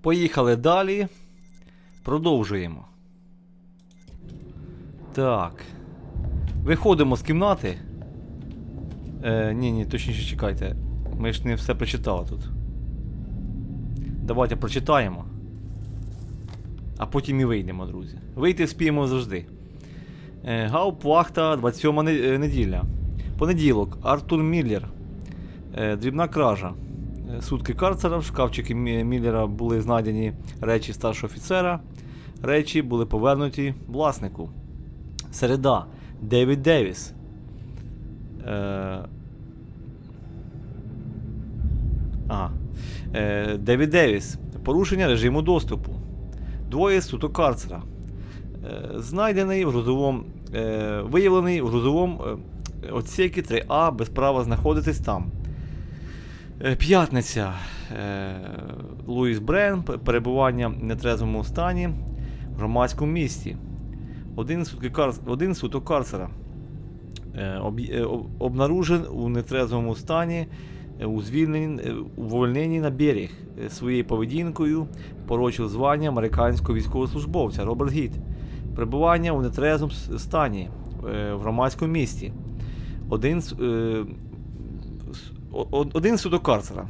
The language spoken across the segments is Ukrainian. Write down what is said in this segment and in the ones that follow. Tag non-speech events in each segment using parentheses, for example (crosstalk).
Поїхали далі. Продовжуємо. Так. Виходимо з кімнати. Е, ні, ні, точніше чекайте. Ми ж не все прочитали тут. Давайте прочитаємо. А потім і вийдемо, друзі. Вийти спіємо завжди. Е, Гауп Вахта, 27 е, неділя. Понеділок. Артур Міллер. Е, Дрібна кража. Е, Сутки карцера. В шкафчики Мі- Міллера були знайдені речі старшого офіцера. Речі були повернуті власнику. Середа. Девід Девіс. Е, Ага. Е, Девід Девіс. Порушення режиму доступу. Двоє суток карцера. Е, знайдений в грузовому. Е, виявлений в грузовому е, отсекі 3А без права знаходитись там. Е, П'ятниця. Е, Луїс Брен. Перебування в нетрезвому стані в громадському місті. Один, сутки кар... Один суток карцера. Е, об... Обнаружен у нетрезвому стані у увольненні на берег своєю поведінкою порочив звання американського військовослужбовця Роберт Гіт. Перебування у нетрезвому стані в громадському місті. Один, один судок карцера.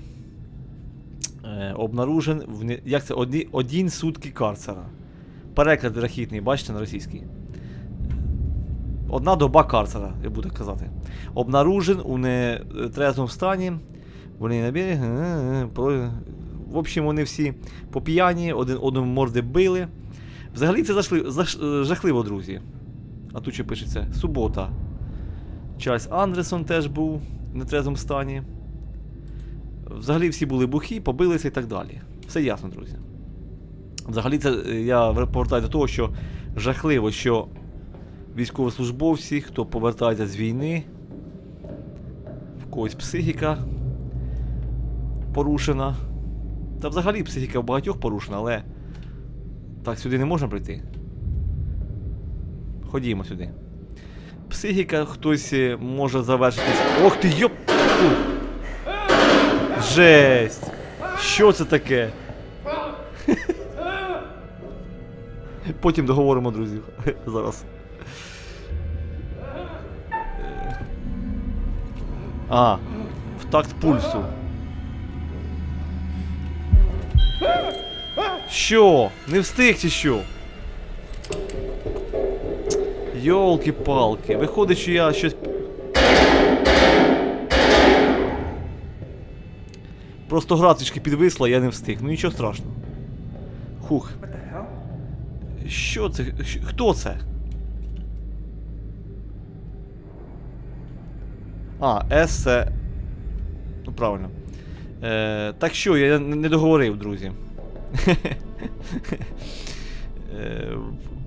Е, обнаружен в як це? Одні, один сутки карцера. Переклад рахітний, бачите на російський. Одна доба карцера, я буду казати. Обнаружен у нетрезвому стані. Вони на берег. е, е, В общем, вони всі поп'яні, один одному морди били. Взагалі це зашли, заш- е, жахливо, друзі. А тут що пишеться? Субота. Чарльз Андерсон теж був в нетрезвому стані. Взагалі всі були бухі, побилися і так далі. Все ясно, друзі. Взагалі, це е, я повертаю до того, що жахливо, що військовослужбовці, хто повертається з війни, в когось психіка порушена. Та взагалі психіка в багатьох порушена, але так сюди не можна прийти. Ходімо сюди. Психіка хтось е, може завершитись. Ох ти йоп! Жесть! Що це таке? (laughs) Потім договоримо, друзі. (laughs) Зараз. А, в такт пульсу. Що? Не встиг чи що? Йолки-палки. Виходить, що я щось. Просто гра трішки підвисла, я не встиг. Ну нічого страшного. Хух. Що це? Хто це? А, С це. Ну, правильно. Е, так що, я не договорив, друзі. (laughs)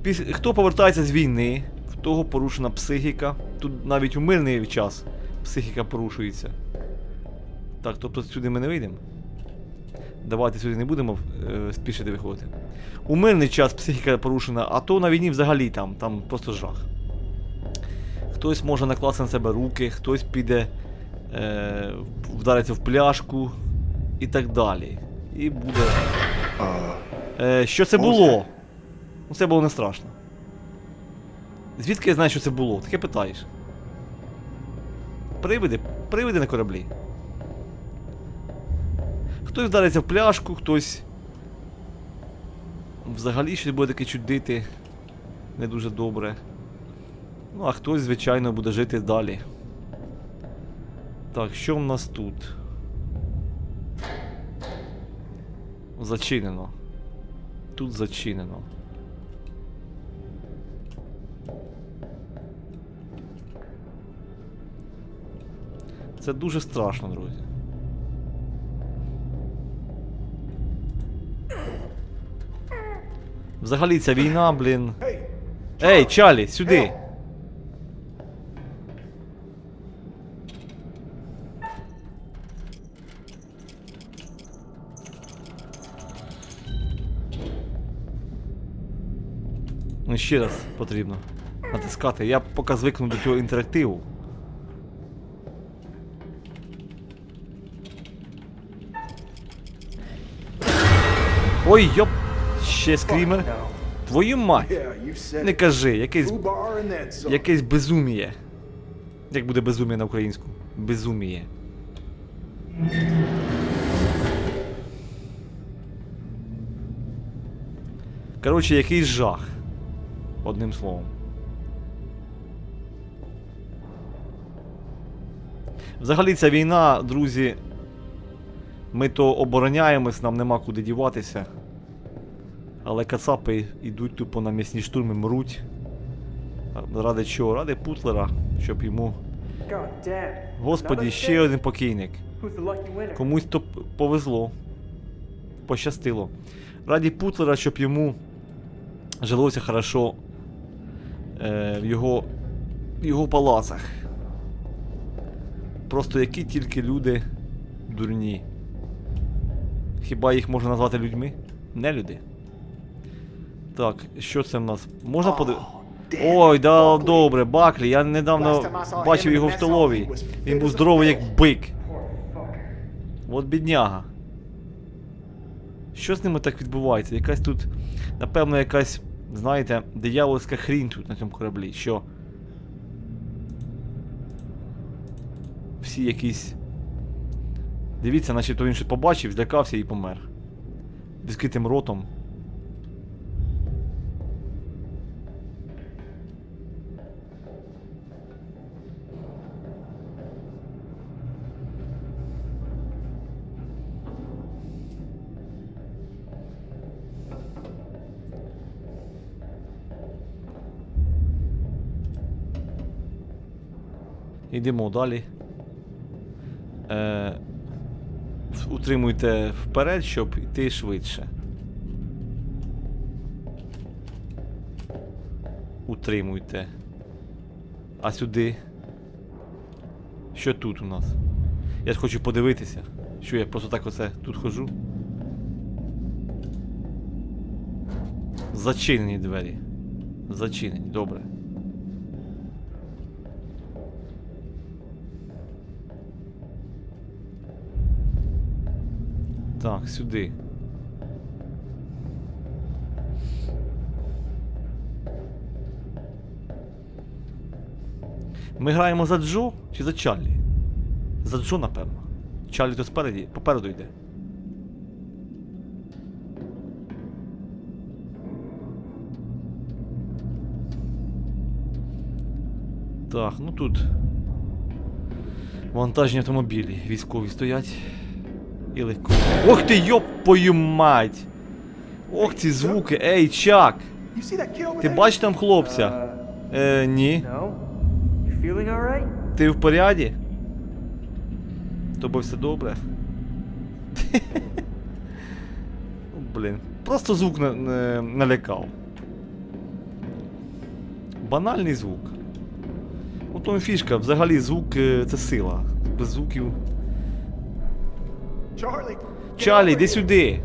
Е, Хто повертається з війни, того порушена психіка. Тут навіть у мирний час психіка порушується. Так, тобто сюди ми не вийдемо. Давайте сюди не будемо е, спішити виходити. У мирний час психіка порушена, а то на війні взагалі там, там просто жах. Хтось може накласти на себе руки, хтось піде, е, вдариться в пляшку і так далі. І буде. Е, що це було? Ну це було не страшно. Звідки я знаю, що це було? Таке питаєш. Привиди, привиди на кораблі. Хтось вдариться в пляшку, хтось. Взагалі щось буде таке чудити. Не дуже добре. Ну, а хтось, звичайно, буде жити далі. Так, що в нас тут? Зачинено. Тут зачинено. Це дуже страшно, друзі. Взагалі ця війна, блін. Ей, Чалі, сюди! Ну, ще раз потрібно натискати. Я поки звикну до цього інтерактиву. Ой, йоп! Ще скрімер. Твою мать! Не кажи, some. якесь безуміє. Як буде безуміє на українську? Безуміє. Коротше, якийсь жах. Одним словом. Взагалі ця війна, друзі. Ми то обороняємось, нам нема куди діватися. Але кацапи йдуть тупо на м'ясні штурми, мруть. Ради чого? Ради Путлера, щоб йому. Господі, ще один покійник. Комусь то повезло. Пощастило. Раді Путлера, щоб йому жилося хорошо е, в його, в його палацах. Просто які тільки люди дурні. Хіба їх можна назвати людьми? Не люди. Так, що це в нас? Можна подивитися? Ой, да, добре, Баклі. Я недавно бачив його в столовій. Він був здоровий як бик. От бідняга. Що з ними так відбувається? Якась тут, напевно, якась, знаєте, диявольська хрінь тут на цьому кораблі, що. Всі якісь. Дивіться, начебто він щось побачив, злякався і помер. Відкритим ротом. Йдемо далі. Е, утримуйте вперед, щоб йти швидше. Утримуйте. А сюди. Що тут у нас? Я ж хочу подивитися. Що я просто так оце тут хожу. Зачинені двері. Зачинені, добре. Так, сюди. Ми граємо за Джо чи за Чарлі? За Джо, напевно. Чарлі то спереді, попереду йде. Так, ну тут. Вантажні автомобілі військові стоять. І легко. Ох ти йопою мать! Ох ці звуки, ей, чак! Ти бачиш там хлопця? Uh, Е, ні. Ти в поряді? Тобі все добре? (laughs) Блін. Просто звук на, на, налякав. Банальний звук. У тому фішка, взагалі звук е, це сила. Без звуків. Чарлі, йди сюди.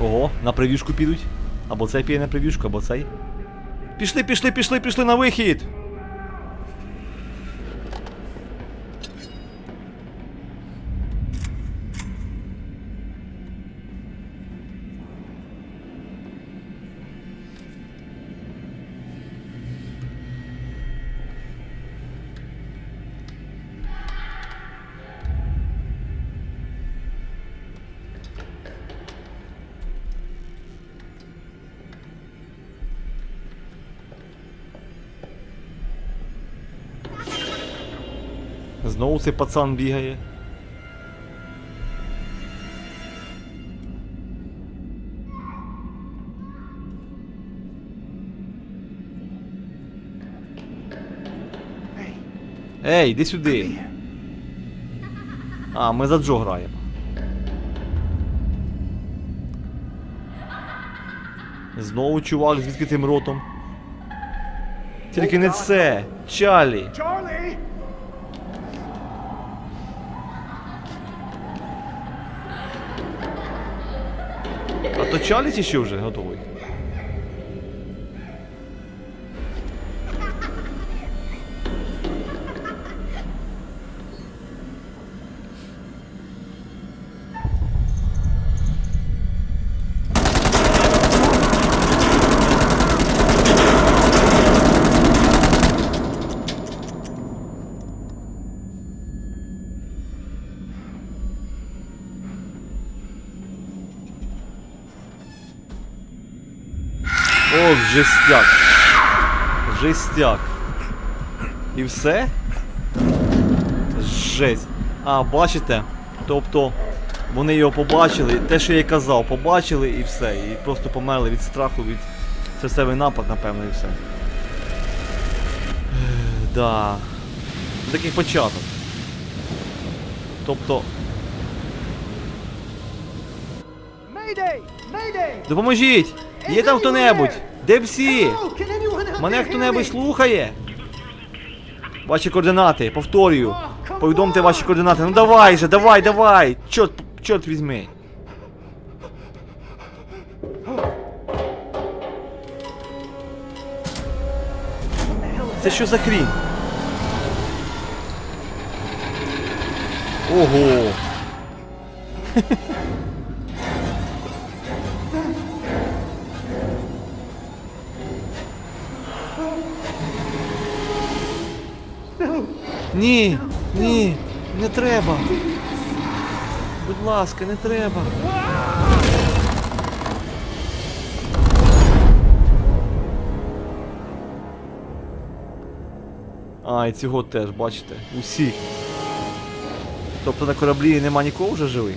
Ого, на привіжку підуть. Або цей піде на привіжку, або цей. Пішли, пішли, пішли, пішли на вихід. Знову пацан бігає. Ей, іди сюди. А, ми за Джо граємо. Знову чувак з відкритим ротом. Тільки не це. Чалі. Charlie! А то Чалі ще вже готовий? Жестяк. Жестяк. І все? Жесть. А, бачите? Тобто вони його побачили, те, що я казав, побачили і все. І просто померли від страху, від серцевий напад, напевно, і все. Да. Такий початок. Тобто, допоможіть! Є там хто-небудь! Де всі? Мене хто-небудь слухає? Ваші координати, повторюю. Повідомте ваші координати. Ну давай же, давай, давай! Чорт, чорт візьми. Це що за хрінь? Ого! Ні, ні, не треба. Будь ласка, не треба. А, і цього теж, бачите, усіх. Тобто на кораблі нема нікого вже живих?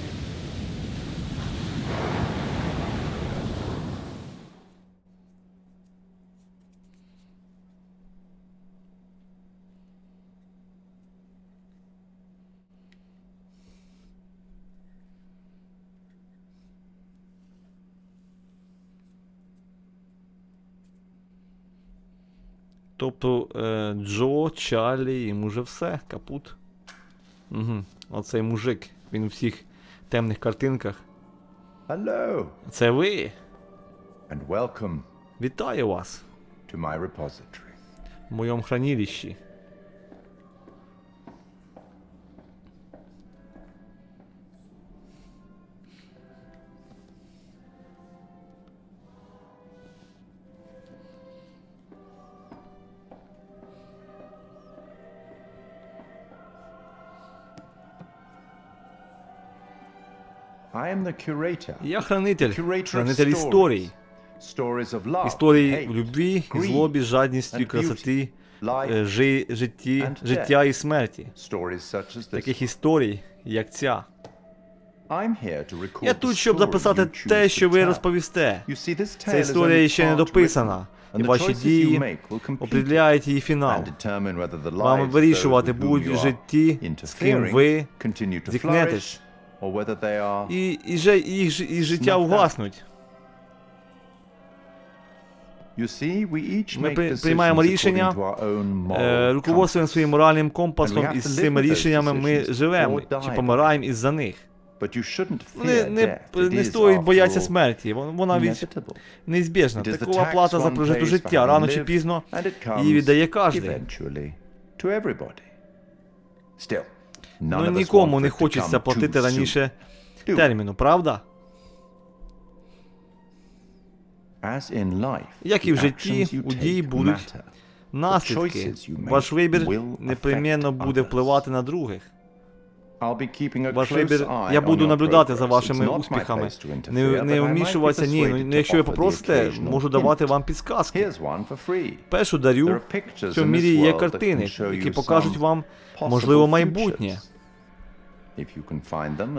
Тобто е, Джо, Чарлі, йому вже все, капут. Угу. Оцей мужик, він у всіх темних картинках. Hello, Це ви? and welcome Вітаю вас to my repository. в моєму хранилищі. Я хранитель, хранитель історій. Hate, любві, злобі, жадністю, красоти, е, жи, житті, життя і смерті. Таких історій, як ця. Я тут, щоб записати те, що ви розповісте. Ця історія ще не дописана, і ваші дії определяють її фінал. Вам вирішувати будуть в житті, з ким ви зіткнетесь. І, і, же, їх, ж- і життя угаснуть. Ми при- приймаємо рішення, Е, руководствуємо своїм моральним компасом, і з цими рішеннями ми живемо чи помираємо із-за них. Вони не, не стоїть all, смерті. Вон- Вона від неізбіжна. Такова плата за for життя. Рано чи пізно її віддає кожен. Ну нікому не хочеться платити раніше терміну, правда? Як і в житті, у дії будуть. Наслідки. Ваш вибір непременно буде впливати на других. Ваш вибір, я буду наблюдати за вашими успіхами. Не, не вмішуватися, ні. Ну, ну, якщо ви попросите, можу давати вам підсказки. Першу дарю в цьому мірі є картини, які покажуть вам можливо майбутнє.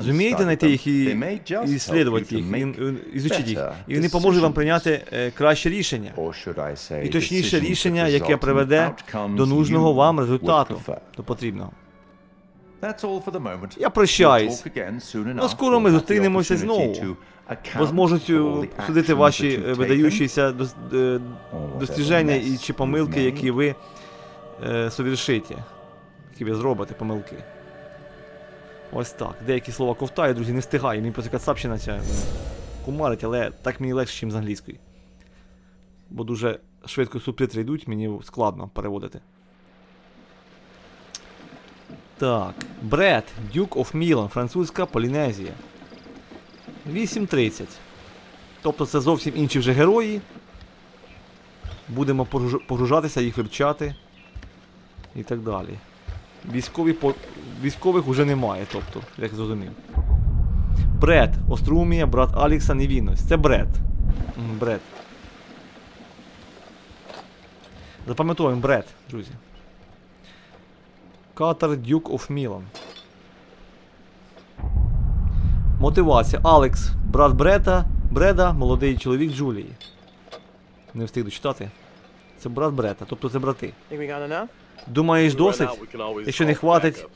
Зумієте знайти їх і, they may just і help ісследувати їх, і, ізучити їх. І вони поможуть вам прийняти е, краще рішення. І точніше рішення, яке приведе до нужного вам результату, до потрібного. Я прощаюсь. Soon Ну, скоро ми зустрінемося знову. the судити ваші е, видаючіся е, достіження і чи помилки, які ви совершите, які ви зробите помилки. Ось так. Деякі слова ковтаю, друзі, не встигаю. Мені просто кацапщина ця е, кумарить, але так мені легше, ніж з англійської. Бо дуже швидко субтитри йдуть, мені складно переводити. Так. Бред, Duke of Milan, французька Полінезія. 8.30. Тобто це зовсім інші вже герої. Будемо погружатися, їх вивчати. І так далі. Військові по... Військових уже немає, тобто, як зрозумів. Бред. Острумія, брат Алікса, невінність. Це бред. Бред. Запам'ятовуємо Бред, друзі. Катер Duke of Milan. Мотивація. Алекс, брат Брета, Бреда, молодий чоловік Джулії. Не встиг дочитати. Це брат Брета, тобто це брати. Думаєш, досить? Якщо не хватить.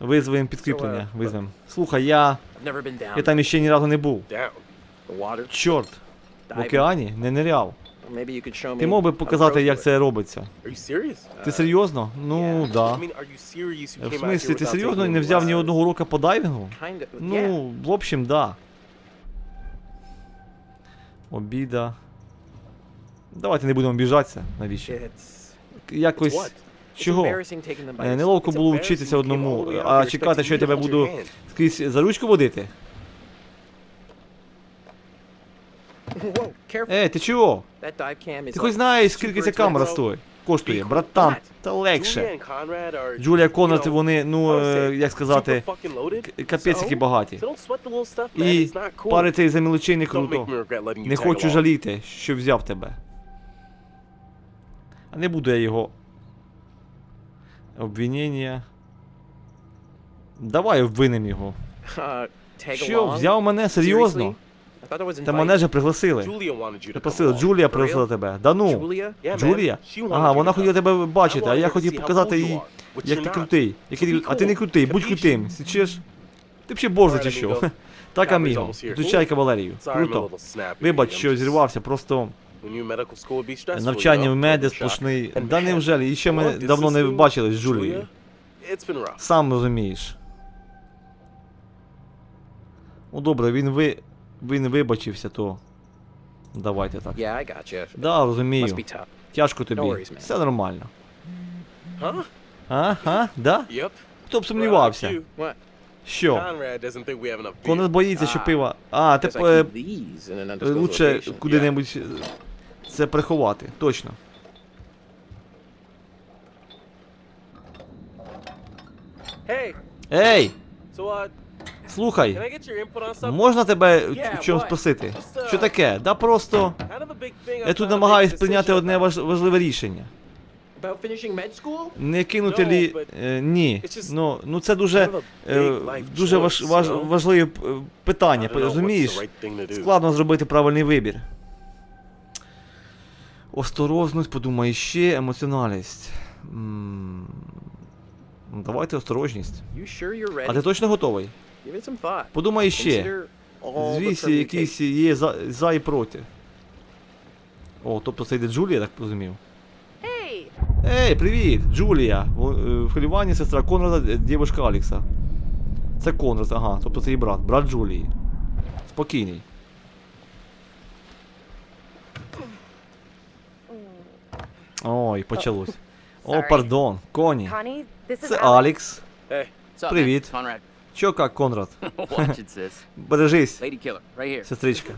Визвемо підкріплення. Визвемо. Слухай, я. Я там іще ні разу не був. Чорт, в океані не ниряв. Ти мог би показати, як це робиться? Ти серйозно? Ну, да. В смислі, ти серйозно не взяв ні одного урока по дайвінгу? Ну, в общем, да. Обіда. Давайте не будемо біжатися. Навіщо? Якось. Чого? Е, Неловко було вчитися одному, а чекати, що я тебе буду скрізь за ручку водити. Е, ти чого? Ти хоч знаєш, скільки ця камера стоїть? Коштує, братан, та легше. Джулія Конрад, вони, ну, е, як сказати, капець які багаті. І пари цей за мілочей не круто. Не хочу жаліти, що взяв тебе. А не буду я його. Обвинення. Давай обвинем його. (laughs) Uh, Що, взяв мене серйозно? Та мене же пригласили. Along. Джулія пригласила тебе. Да ну. Джулія? Ага, вона хотіла тебе бачити, а я хотів показати їй, як ти крутий. Який А ти не крутий, будь крутим. Січеш? Ти б ще бог Alright, зачищав. (laughs) Так, аміго. Зустрічай кавалерію. Круто. Вибач, що зірвався, просто Навчання в shock. сплошний. Да невжелі, і ще ми давно не бачились з Джулією. Сам розумієш. Ну добре, він ви. Він вибачився, то. Давайте так. Yeah. Да, розумію. Тяжко тобі. worries, man. Все нормально. Huh? Ага, да? Yep. Хто б Right сумнівався? What? Що? Конрад боїться, що А, пива. А, ти е, лучше куди-небудь е, це приховати. Точно. Hey, Ей! so uh, Слухай, можна тебе Yeah, в чомусь спросити? Just, uh, Що таке? Да просто. Я тут намагаюсь прийняти одне важ- важливе рішення. Не кинути No, лі. but е, ні. just Ну, ну це дуже, е, дуже важ, важ, важливе е, питання, розумієш? right. Складно зробити правильний вибір. Осторожність, подумай ще, емоціональність. М, Давайте осторожність. А ти точно готовий? Подумай ще. Звісі, якісь є за, за і проти. О, тобто це йде Джулія, так розумів. Hey, Ей, привіт! Джулія! Е, В хвилюванні сестра Конрада, е, дівчинка Алікса. Це Конрад, ага, тобто це її брат, брат Джулії. Спокійний. Ой, почалось. О, пардон, коні. Це up, Привіт. Чо як, Конрад? Бережись, сестричка.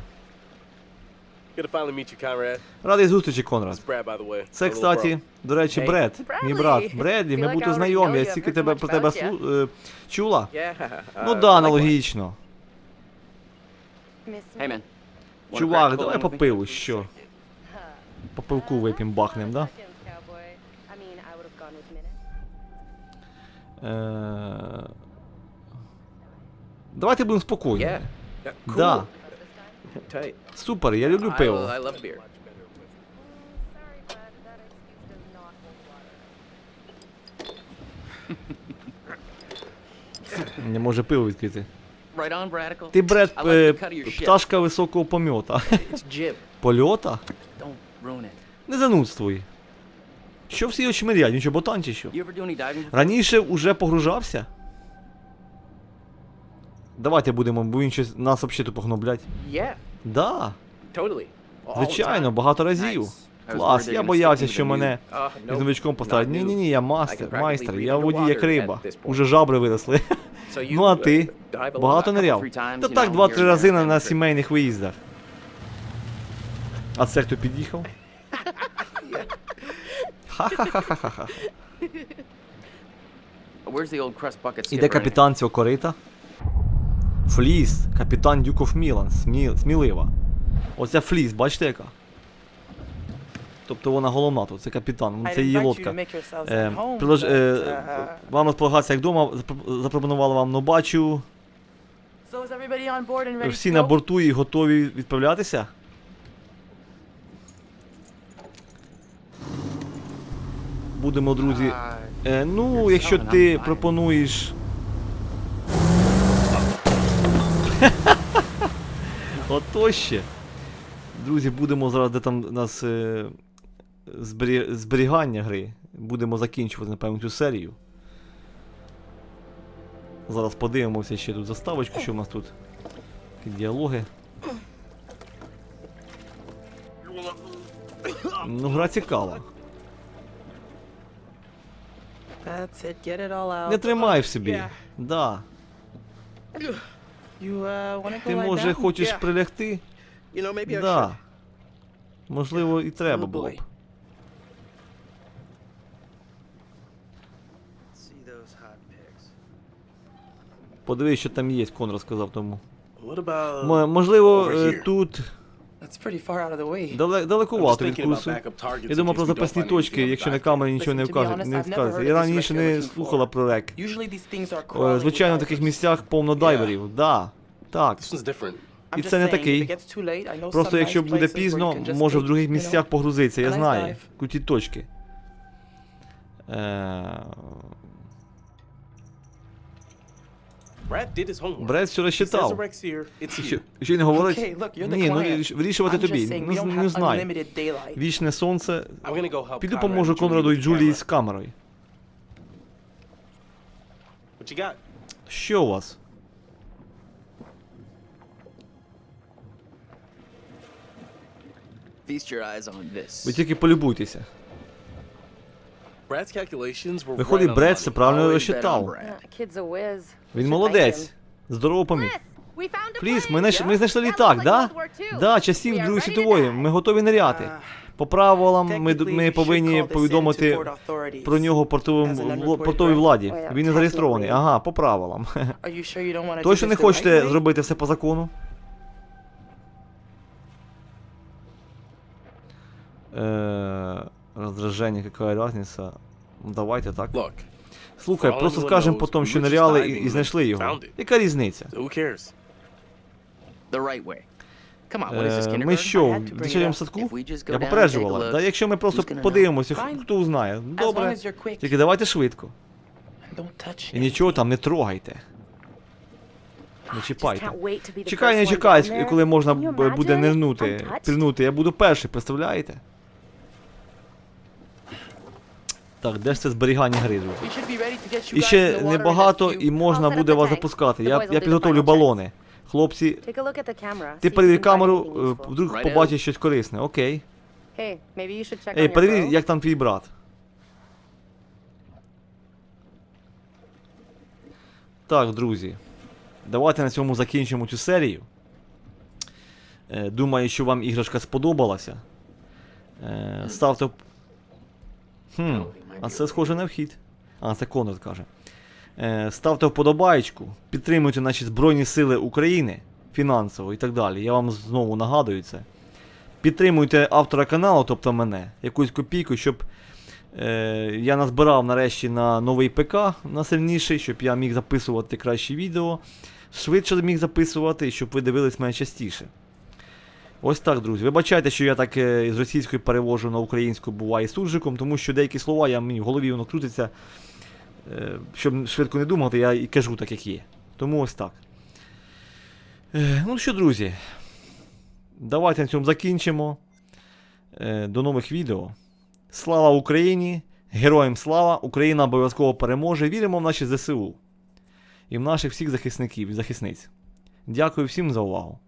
Радий зустрічі, Конрад. Це, кстати, до речі. Бред, мій брат. Бредлі, ми already знайомі, я стільки тебе про тебе е, чула. Ну uh, да, аналогічно. Чувак, давай по пиву, що? По пивку вип'ємо, бахнем, да? Е, Давайте будемо спокійні. Yeah. Yeah, cool. Да, Tight. супер, я люблю пиво. I love beer. (laughs) Не може пиво відкрити. Right on, Ти бред, е, пташка високого помьота. It's. (laughs) Польота? Не занудствуй. Що всі очмирять, він що ботан чи що? Раніше уже погружався? Давайте будемо, бо він щось нас взагалі тупо гноблять. Yeah. Да, Totally. Звичайно, багато разів. Клас, я боявся, що мене Uh, з новичком поставлять. Ні, ні, ні, я мастер, майстер, я водій як риба. Уже жабри виросли. (laughs) Ну а uh, ти? Багато ниряв. Та так, два-три рази на, сімейних виїздах. А це хто під'їхав? Ха-ха-ха-ха-ха. Where's the old crust bucket Іде капітан цього корита. Фліс, капітан Дюк оф Мілан. Смі... Смілива. Оця фліс, бачите яка? Тобто вона головна тут, це капітан, це її лодка. to make yourselves Е, прилож... е, uh, вам розполагатися як вдома, запро- запропонували вам нобачу. Ready Всі на борту і готові відправлятися. Будемо, друзі. Е, ну, якщо ти пропонуєш. (laughs) Ото ще. Друзі, будемо зараз, де там у нас е, збері... зберігання гри. Будемо закінчувати, напевно, цю серію. Зараз подивимося ще тут заставочку, що в нас тут. Такі діалоги. Ну, гра цікава. That's it, get it all out. Не тримай в собі. Yeah. Да. You uh, wanna go Ти lie може down? хочеш Yeah. прилягти? You know, maybe I Да. should. Можливо, і треба Oh, було б. boy. See those hot pics. Подивись, що там є, Конор сказав тому. What about? М- можливо, over е, here. тут That's pretty far out of the way. дале- I'm just далекувато від курсу. Я думав про запасні точки, якщо на камері нічого не honest, не heard Я раніше не слухала про рек. Е, Звичайно, в таких місцях повно дайверів. Да. Так. І це не такий. Просто якщо буде пізно, може в других місцях погрузитися, я знаю. Круті точки. Е, Бред все. It's Що, він говорить? Ні, ну вирішувати тобі. Ну, не have знаю. Вічне сонце. I'm gonna go help Піду поможу Конраду і Джулії з камерою. Що у вас? Ви тільки полюбуйтеся. Brad's calculations were Виходить, Бред все правильно розчитав. Uh. Він молодець. Здорово поміг. plane. ми, знайш- ми знайшли літак, да? Да, часів Другої світової. Ми готові ниряти. Uh, По правилам ми, ми повинні повідомити про нього портовим, портовій владі. Oh, Він не зареєстрований. Ага, по правилам. Точно не хочете зробити все по закону? Е, Роздраження, яка разниця? Ну, Давайте так. Look, Слухай, просто скажемо knows, потім, що were і, знайшли його. Яка різниця? so who cares? The right way. Come on, what is this Е, Ми що, в дитячому садку? Я попереджувала. Да, якщо ми просто подивимося, хто знає. As long Добре. Тільки давайте швидко. І нічого там не трогайте. Не чіпайте. Чекай, не чекай, коли можна б- буде нирнути, пірнути. Я буду перший, представляєте? Так, де ж це зберігання гри, друзі? We should be ready to get you І ще небагато, і можна буде вас запускати. Я, я підготовлю балони. Хлопці, ти перевір камеру, е, вдруг побачиш щось корисне. Окей. Ей, перевір, як там твій брат. Так, друзі. Давайте на цьому закінчимо цю серію. Е, Думаю, що вам іграшка сподобалася. Е, Ставте. Хм, а це схоже на вхід. А, це Конрад каже. Е, Ставте вподобаєчку, підтримуйте наші Збройні Сили України фінансово і так далі. Я вам знову нагадую це. Підтримуйте автора каналу, тобто мене, якусь копійку, щоб е, я назбирав нарешті на новий ПК на сильніший, щоб я міг записувати кращі відео, швидше міг записувати, щоб ви дивились мене частіше. Ось так, друзі. Вибачайте, що я так е, з російської перевожу на українську буває суржиком, тому що деякі слова я мені в голові воно крутиться. Е, щоб швидко не думати, я і кажу так, як є. Тому ось так. Е, ну що, друзі, давайте на цьому закінчимо. До нових відео. Слава Україні! Героям слава! Україна обов'язково переможе. Віримо в наші ЗСУ і в наших всіх захисників і захисниць. Дякую всім за увагу.